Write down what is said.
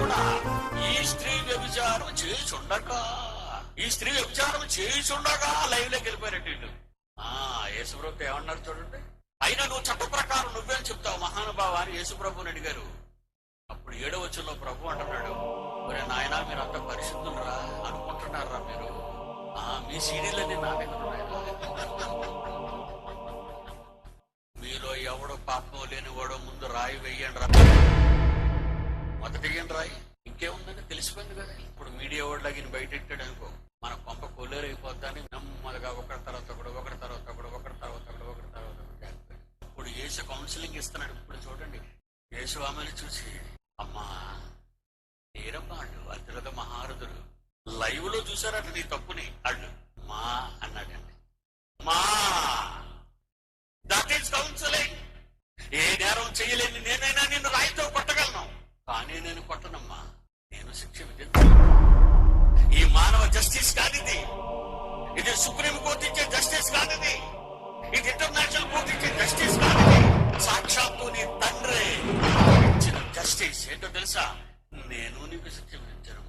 కూడా ఈ స్త్రీ వ్యభిచారం చేయుచుండగా ఈ స్త్రీ వ్యభిచారం చేయుచుండగా లైవ్లోకి వెళ్ళిపోయినట్టు వీళ్ళు. ఆ యేసుప్రభు ఏమన్నారు చూడండి. అయినా నువ్వు చట్ట ప్రకారం నువ్వేం చెప్తావు మహానుభావ అని యేసుప్రభుని అడిగారు. అప్పుడు ఏడో వచ్చిన ప్రభు అంటున్నాడు మరి నాయనా మీరు అంత పరిశుద్ధులరా? అనుకుంటున్నారా మీరు? ఆ మీ సీడీలన్నీ నా దగ్గర మీలో ఎవడో పాపం లేనివాడో ముందు రాయి వెయ్యండి రా. మొదట తిరిగిన రాయి. ఇంకేముందని తెలిసిపోయింది కదా. ఇప్పుడు మీడియా వాడిలాగి బయటెట్టాడు అనుకో. మన కొంప కొల్లేరైపోద్దని నెమ్మదిగా ఒకరి తర్వాత ఒకడు ఒకరి తర్వాత ఒకడు ఒకరి తర్వాత ఒకడు ఒకరి తర్వాత ఒకడు ఇప్పుడు యేసు కౌన్సిలింగ్ ఇస్తున్నాడు. ఇప్పుడు చూడండి. యేసు ఆమెను చూసి అమ్మా నేరమ్మా అళ్ళు అతిరథ మహారథులు లైవ్లో చూసారట నీ తప్పుని. అళ్ళు మా అన్నాడండి. మా! దట్ ఈస్ కౌన్సిలింగ్ ఏ నేరం చేయలేని నేనైనా జస్టిస్ కాదు ఇది ఇది సుప్రీం కోర్టు ఇచ్చే జస్టిస్ కాదు ఇది ఇది ఇంటర్నేషనల్ కోర్టు ఇచ్చే జస్టిస్ కాదు ఇది సాక్షాత్తు నీ తండ్రి. ఇచ్చిన జస్టిస్ ఏంటో తెలుసా? నేను నీకు శిక్ష విధించను